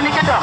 নিকেটা